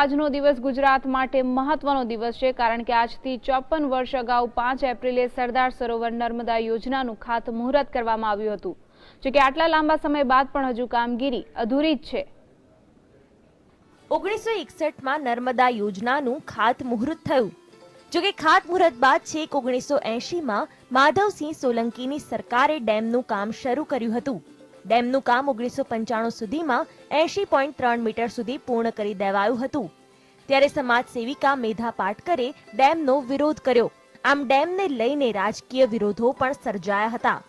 આજનો દિવસ ગુજરાત માટે મહત્વનો દિવસ છે, કારણ કે આજથી ચોપન વર્ષ અગાઉ પાંચ એપ્રિલે સરદાર સરોવર નર્મદા યોજનાનું ખાતમુહૂર્ત કરવામાં આવ્યું હતું. જો કે આટલા લાંબા સમય બાદ પણ હજુ કામગીરી અધૂરી જ છે. ઓગણીસો એકસઠમાં નર્મદા યોજનાનું ખાતમુહૂર્ત થયું. જો કે ખાતમુહૂર્ત બાદ છેક ઓગણીસો એંશીમાં માધવસિંહ સોલંકીની સરકારે ડેમનું કામ શરૂ કર્યું હતું. ડેમનું કામ ઓગણીસો પંચાણું સુધીમાં એંશી પોઈન્ટ ત્રણ મીટર સુધી પૂર્ણ કરી દેવાયું હતું. ત્યારે સમાજ સેવિકા મેધા પાટકરે ડેમનો વિરોધ કર્યો. આમ ડેમને લઈને રાજકીય વિરોધો પણ સર્જાયા હતા.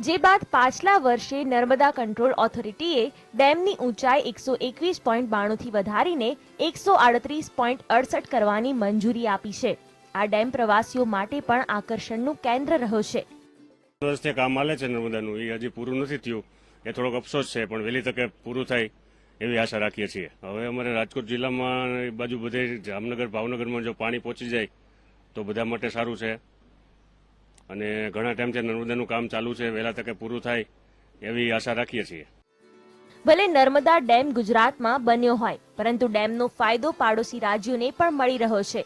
જે બાદ પાછલા વર્ષે નર્મદા કંટ્રોલ ઓથોરિટીએ ડેમની ઊંચાઈ એકસો એકવીસ પોઈન્ટ બાણુંથી વધારીને એકસો આડત્રીસ પોઈન્ટ અડસઠ કરવાની મંજૂરી આપી છે. આ ડેમ પ્રવાસીઓ માટે પણ આકર્ષણનું કેન્દ્ર રહ્યો છે. વર્ષથી કામ હાલે છે નર્મદાનું. એ હજી પૂરું નથી થયું. એ થોડોક અફસોસ છે, પણ વહેલી તકે પૂરું થાય એવી આશા રાખીએ છીએ. હવે અમારે રાજકોટ જિલ્લામાં એ બાજુ બધે જામનગર, ભાવનગરમાં જો પાણી પહોંચી જાય, તો બધા માટે સારું છે. અને ઘણા ટાઈમથી નર્મદાનું કામ ચાલુ છે, વહેલા તકે પૂરું થાય એવી આશા રાખીએ છીએ. ભલે નર્મદા ડેમ ગુજરાતમાં બન્યો હોય, પરંતુ ડેમનો ફાયદો પાડોશી રાજ્યોને પણ મળી રહ્યો છે.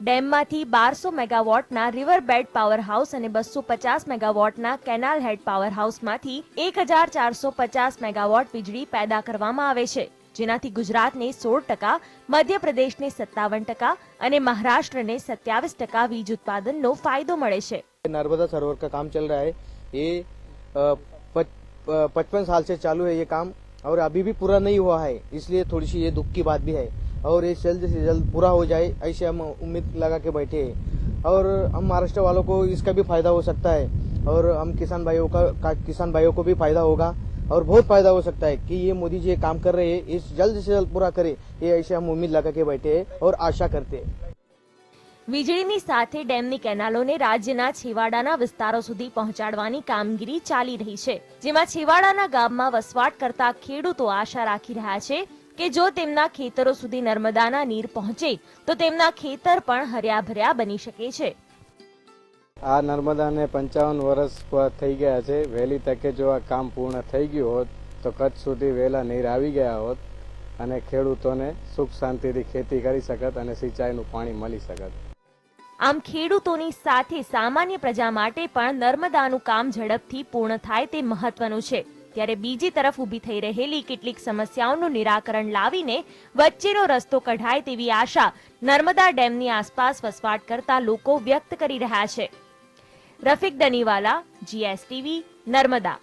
ડેમમાંથી બારસો મેગાવોટના રિવર બેડ પાવર હાઉસ અને બસો પચાસ મેગાવોટના કેનાલ હેડ પાવર હાઉસમાંથી એક હજાર ચારસો પચાસ મેગાવોટ વીજળી પેદા કરવામાં આવે છે જેનાથી ગુજરાતને સોળ ટકા મધ્યપ્રદેશને સત્તાવન ટકા અને મહારાષ્ટ્રને સત્યાવીસ ટકા વીજ ઉત્પાદનનો ફાયદો મળે છે नर्मदा सरोवर का काम चल रहा है ये पचपन साल से चालू है ये काम और अभी भी पूरा नहीं हुआ है इसलिए थोड़ी सी ये दुख की बात भी है और ये जल्द से जल्द पूरा हो जाए ऐसे हम उम्मीद लगा के बैठे हैं और हम महाराष्ट्र वालों को इसका भी फायदा हो सकता है और हम किसान भाइयों का, का किसान भाइयों को भी फायदा होगा और बहुत फायदा हो सकता है कि ये मोदी जी ये काम कर रहे हैं इस जल्द से जल्द पूरा करे ये ऐसे हम उम्मीद लगा के बैठे हैं और आशा करते हैं વીજળીની સાથે ડેમની કેનાલોને રાજ્યના છેવાડાના વિસ્તારો સુધી પહોંચાડવાની કામગીરી ચાલી રહી છે જેમાં છેવાડાના ગામમાં વસવાટ કરતા ખેડૂતો આશા રાખી રહ્યા છે કે જો તેમના ખેતરો સુધી નર્મદાના નીર પહોંચે તો તેમના ખેતર પણ હર્યાભર્યા બની શકે છે. આ નર્મદાને પંચાવન વર્ષ થઈ ગયા છે. વહેલી તકે જો આ કામ પૂર્ણ થઈ ગયું હોત તો કચ્છ સુધી વહેલા નીર આવી ગયા હોત અને ખેડૂતોને સુખ શાંતિથી ખેતી કરી શકત અને સિંચાઈનું પાણી મળી શકત. આમ ખેડૂતોની સાથે સામાન્ય પ્રજા માટે પણ નર્મદાનું કામ ઝડપથી પૂર્ણ થાય તે મહત્વનું છે. ત્યારે બીજી તરફ ઊભી થઈ રહેલી કેટલીક સમસ્યાઓનું નિરાકરણ લાવીને વચ્ચેનો રસ્તો કઢાય તેવી આશા નર્મદા ડેમની આસપાસ વસવાટ કરતા લોકો વ્યક્ત કરી રહ્યા છે. રફીક દનીવાલા જીએસટીવી નર્મદા.